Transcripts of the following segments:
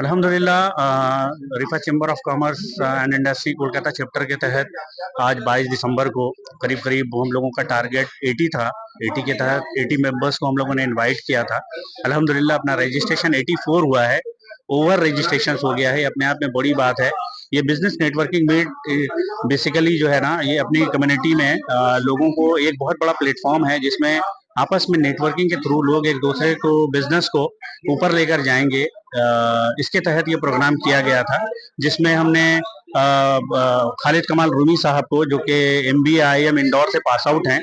अल्हम्दुलिल्लाह Rifah chamber of commerce and industry Kolkata chapter के तहत आज 22 दिसंबर को करीब करीब हम लोगों का टारगेट 80 था 80 के तहत 80 मेंबर्स को हम लोगों ने इनवाइट किया था। अल्हम्दुलिल्लाह अपना रजिस्ट्रेशन 84 हुआ है ओवर रजिस्ट्रेशन हो गया है अपने आप में बड़ी बात है। ये बिज़नेस नेटवर्किंग मीट बेसिकली जो है ना ये अपनी कम्युनिटी में अ, लोगों को एक बहुत बड़ा प्लेटफॉर्म है जिसमें आपस में नेटवर्किंग के थ्रू लोग एक दूसरे को बिज़नेस को ऊपर लेकर जाएँगे। इसके तहत ये प्रोग्राम किया गया था, जिसमें हमने खालिद कमाल रूमी साहब को, जो कि M B I M Indore से पास आउट हैं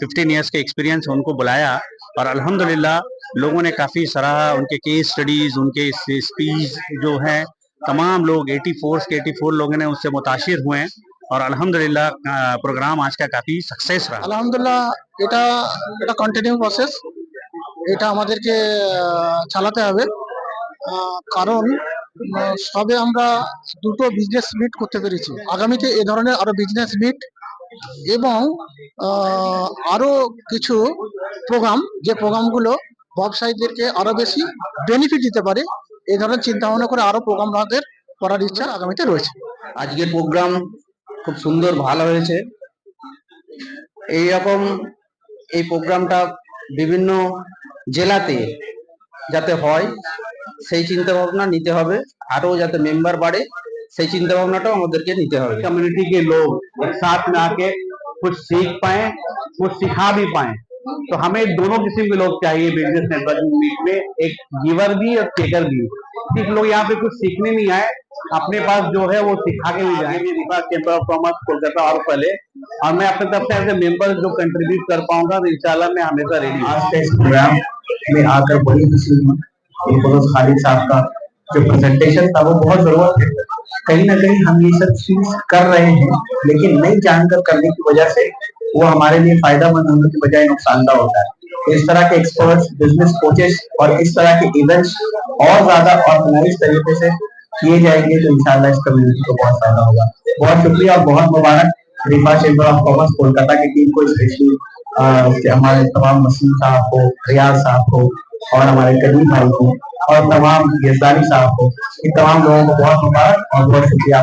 फिफ्टीन ईयर्स के एक्सपीरियंस उनको बुलाया और अल्हम्दुलिल्लाह लोगों ने काफ़ी सराहा, उनके केस स्टडीज़ उनके स्पीच जो हैं, तमाम लोग 84 के 84 लोगों ने उससे मुतासिर हुए हैं। और अल्हम्दुलिल्लाह अ, प्रोग्राम आज का काफ़ी सक्सेस रहा আলহামদুলিল্লাহ এটা এটা কন্টিনিউ প্রসেস এটা আমাদেরকে আহ, চালাতে হবে আহ, কারণ আহ, সবে আমরা দুটো বিজনেস মিট করতে পেরেছি আগামীতে এ ধরনের আরো বিজনেস মিট এবং আহ, আরো কিছু প্রোগ্রাম যে প্রোগ্রামগুলো ব্যবসায়ীদেরকে আরো বেশি বেনিফিট দিতে পারে এই ধরনের চিন্তা ভাবনা করে আরো প্রোগ্রাম আমাদের করার ইচ্ছা আগামীতে রয়েছে আজকের প্রোগ্রাম খুব সুন্দর ভালো হয়েছে এইরকম এই প্রোগ্রামটা বিভিন্ন জেলাতে যাতে হয় সেই চিন্তা ভাবনা নিতে হবে আরো যাতে মেম্বার বাড়ে সেই চিন্তা ভাবনাটাও আমাদেরকে নিতে হবে कम्युनिटी के लोग एक साथ में आके कुछ सीख पाए कुछ सिखा भी पाए तो हमें दोनों किस्म के लोग चाहिए बिजनेस नेटवर्किंग मीट में एक गिवर भी और टेकर भी सिर्फ लोग यहाँ पे कुछ सीखने नहीं आए अपने पास जो है वो सिखा के भी जाएँगे Vikas chamber of commerce Kolkata और पहले। और मैं अपने तरफ़ से एज ए मेंबर जो कंट्रीब्यूट कर पाऊँगा तो इंशाल्लाह मैं हमेशा रेडी आज के इस प्रोग्राम में आकर बड़ी खुशी खालिद साहब का जो प्रेजेंटेशन था वो बहुत ज़रूरत है। कहीं ना कहीं हम ये सब चीज़ कर रहे हैं लेकिन नहीं जानकर करने की वजह से वो हमारे लिए फ़ायदा मंद होने की बजाय नुकसानदा होता है। इस तरह के एक्सपर्ट्स बिज़नेस कोचेस और इस तरह के इवेंट्स और ज़्यादा ऑर्गेनाइज तरीके से किए जाएँगे तो इंशाल्लाह इस कम्युनिटी को बहुत फ़ायदा होगा। बहुत शुक्रिया और बहुत मुबारक Rifah chamber of commerce Kolkata की टीम को स्पेशली हमारे तमाम मसीम साहब को, रियाज साहब को और हमारे कदीम भाई को और तमाम यजदारी साहब को, इन तमाम लोगों को बहुत मुबारक और बहुत शुक्रिया।